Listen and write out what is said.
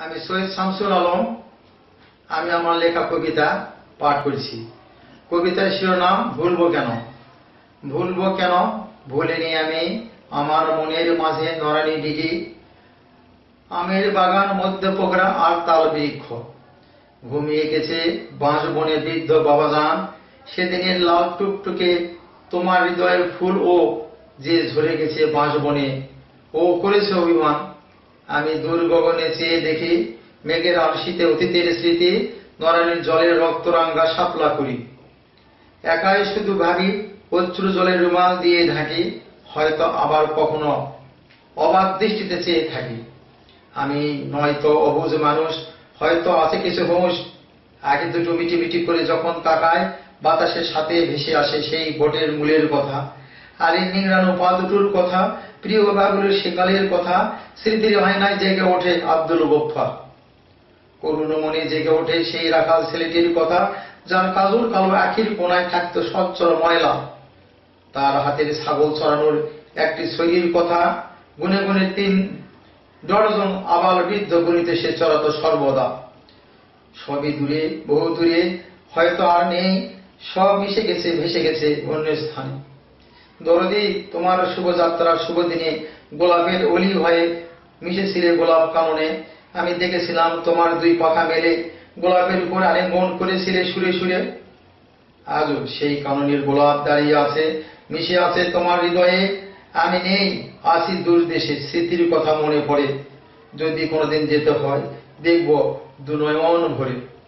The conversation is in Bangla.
আমি সৈয়দ শামসুল আলম, আমি আমার লেখা কবিতা পাঠ করছি। কবিতার শিরোনাম, ভুলবো কেন? ভুলবো কেন? ভুলিনি আমি আমার মনের মাঝে নরানি ডিগি। আমের বাগান, মধ্য পোকরা আর তাল বৃক্ষ। ঘুমিয়ে গেছে বাঁশ বনে বৃদ্ধ বাবাজান। সেদিনের লাল টুকটুকে তোমার হৃদয়ের ফুল ও যে ঝরে গেছে বাঁশ বনে। ও করেছে অভিমান। আমি দূর গগনে চেয়ে দেখি মেঘের আলসিতে অতীতের স্মৃতি নরানির জলের রক্তরাঙ্গা সাপলা করি। একাই শুধু ভাবি অশ্রু জলের রুমাল দিয়ে ঢাকি, হয়তো আবার কখনো অবাক দৃষ্টিতে চেয়ে থাকি। আমি নয়তো অবুঝ মানুষ, হয়তো আছে কিছু হুঁশ। আগে দুটো মিটি মিটি করে যখন তাকায়, বাতাসের সাথে ভেসে আসে সেই বটের মূলের কথা। আর এই নিংড়ানো পা দুটোর কথা প্রিয় বাগুলোর সেকালের কথা স্মৃতির হায়নায় জেগে ওঠে আব্দুল গফফা করুণ মনে জেগে ওঠে সেই রাখাল ছেলেটির কথা, যার কাজল কালো আখির কোনায় থাকতো সচ্চর ময়লা। তার হাতের ছাগল চড়ানোর একটি শরীর কথা, গুনে গুনে তিন ডজন আবাল বৃদ্ধ গণিতে সে চড়াত সর্বদা। সবই দূরে, বহু দূরে, হয়তো আর নেই, সব মিশে গেছে, ভেসে গেছে অন্য স্থানে দরদি, তোমার শুভযাত্রার শুভ দিনে গোলাপের অলি হয়ে মিশেছিলে গোলাপ কাননে। আমি দেখেছিলাম তোমার দুই পাখা মেলে। গোলাপের উপর আলিঙ্গন করেছিলে সুরে সুরে। আজও সেই কাননের গোলাপ দাঁড়িয়ে আছে, মিশে আছে তোমার হৃদয়ে। আমি নেই, আসি দূর দেশে, স্মৃতির কথা মনে পড়ে। যদি কোনোদিন যেতে হয়, দেখব দুনয়ন ভরে।